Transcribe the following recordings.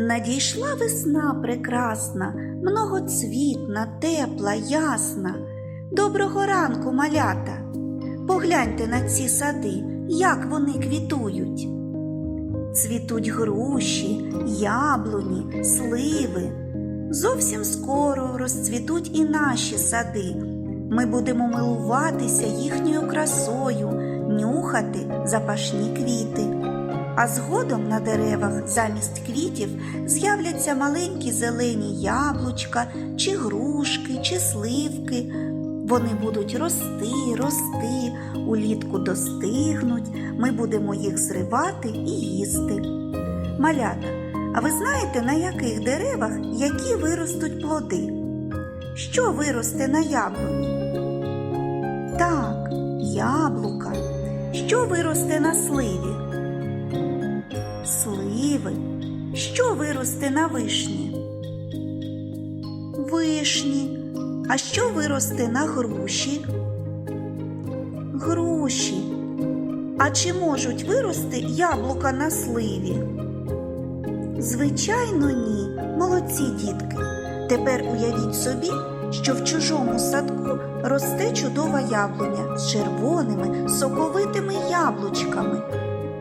Надійшла весна прекрасна, многоцвітна, тепла, ясна. Доброго ранку, малята. Погляньте на ці сади, як вони квітують. Цвітуть груші, яблуні, сливи. Зовсім скоро розцвітуть і наші сади. Ми будемо милуватися їхньою красою, нюхати запашні квіти. А згодом на деревах замість квітів з'являться маленькі зелені яблучка, чи грушки, чи сливки. Вони будуть рости, рости, улітку достигнуть, ми будемо їх зривати і їсти. Малята, а ви знаєте, на яких деревах які виростуть плоди? Що виросте на яблуні? Так, яблука. Що виросте на сливі? Виросте на вишні? Вишні. А що виросте на груші? Груші. А чи можуть вирости яблука на сливі? Звичайно, ні. Молодці дітки. Тепер уявіть собі, що в чужому садку росте чудова яблуня з червоними соковитими яблучками.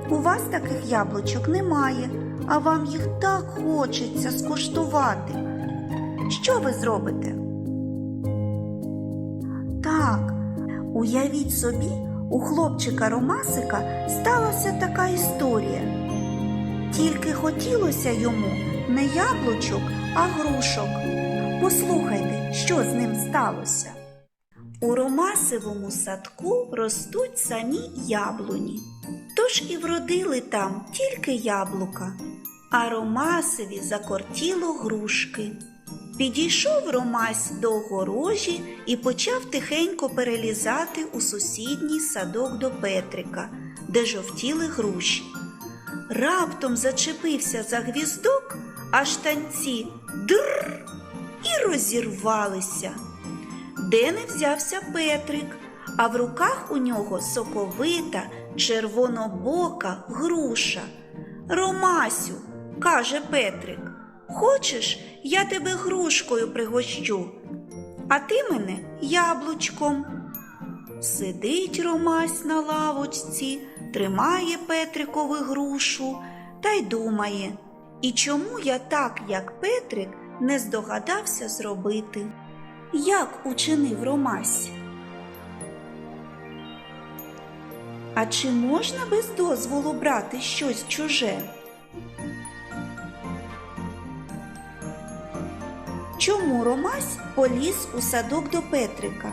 У вас таких яблучок немає, а вам їх так хочеться скуштувати. Що ви зробите? Так, уявіть собі, у хлопчика Ромасика сталася така історія. Тільки хотілося йому не яблучок, а грушок. Послухайте, що з ним сталося. У Ромасевому садку ростуть самі яблуні. Тож і вродили там тільки яблука, а Ромасеві закортіло грушки. Підійшов Ромась до огорожі і почав тихенько перелізати у сусідній садок до Петрика, де жовтіли груші. Раптом зачепився за гвіздок, а штанці др і розірвалися. Де не взявся Петрик, а в руках у нього соковита, червонобока груша. Ромасю, каже Петрик, хочеш, я тебе грушкою пригощу, а ти мене яблучком. Сидить Ромась на лавочці, тримає Петрикову грушу та й думає, і чому я так, як Петрик, не здогадався зробити? Як учинив Ромась? А чи можна без дозволу брати щось чуже? Чому Ромась поліз у садок до Петрика?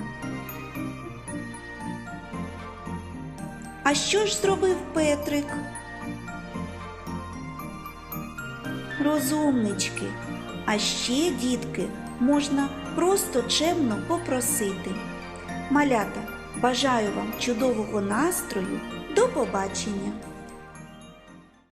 А що ж зробив Петрик? Розумнички, а ще, дітки, можна просто чемно попросити. Малята, бажаю вам чудового настрою. До побачення!